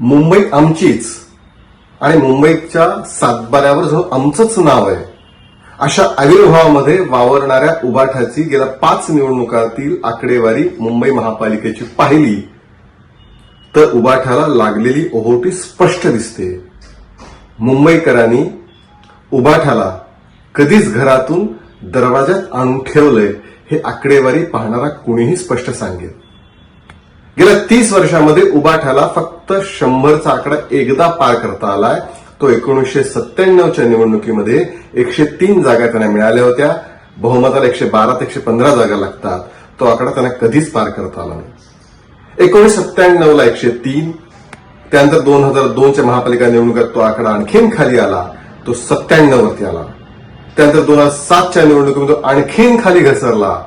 मुंबई आमचीच. आणि मुंबईच्या सातबाऱ्यावर जो आमचंच नाव आहे अशा आविर्भावामध्ये वावरणाऱ्या उबाठाची गेल्या पाच निवडणुकातील आकडेवारी मुंबई महापालिकेची पाहिली. तर उबाठाला लागलेली ओहोटी स्पष्ट दिसते. मुंबईकरांनी उबाठाला कधीच घरातून दरवाजात आणून ठेवलंय हे आकडेवारी पाहणारा कुणीही स्पष्ट सांगेल. गेल्या तीस वर्षामध्ये उबाठाला फक्त शंभरचा आकडा एकदा पार करता आलाय. तो एकोणीसशे सत्त्याण्णवच्या निवडणुकीमध्ये एकशे तीन जागा त्यांना मिळाल्या होत्या. बहुमताला एकशे बारा ते एकशे पंधरा जागा लागतात. तो आकडा त्यांना कधीच पार करता आला नाही. एकोणीस सत्त्याण्णव ला एकशे तीन. त्यानंतर दोन हजार दोनच्या महापालिका निवडणुकीत तो आकडा आणखीन खाली आला. तो सत्त्याण्णव वरती आला. त्यानंतर दोन हजार सातच्या निवडणुकीमध्ये आणखीन खाली घसरला.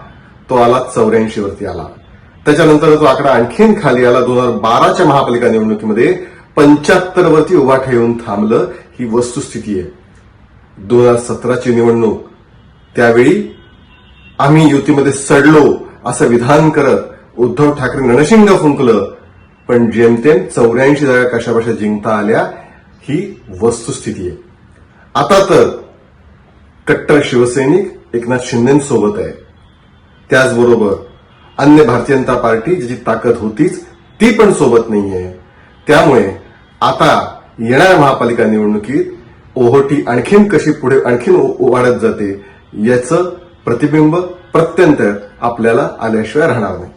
तो आला चौऱ्याऐंशी वरती आला. त्याच्यानंतर तो आकडा आणखीन खाली आला. दोन हजार बाराच्या महापालिका निवडणुकीमध्ये पंच्याहत्तर वरती उभा ठेवून थांबलं ही वस्तुस्थिती आहे. दोन हजार सतराची निवडणूक. त्यावेळी आम्ही युतीमध्ये सडलो असं विधान करत उद्धव ठाकरे रणशिंग फुंकलं. पण जेमतेम चौऱ्याऐंशी जागा कशापाशा जिंकता आल्या ही वस्तुस्थिती आहे. आता तर कट्टर शिवसैनिक एकनाथ शिंदेसोबत आहे. त्याचबरोबर अन्य भारतीय जनता पार्टी ज्याची ताकद होतीच ती पण सोबत नाहीये. त्यामुळे आता येणाऱ्या महापालिका निवडणुकीत ओहोटी आणखीन कशी पुढे आणखीन वाढत जाते याचं प्रतिबिंब प्रत्यंत आपल्याला आल्याशिवाय राहणार नाही.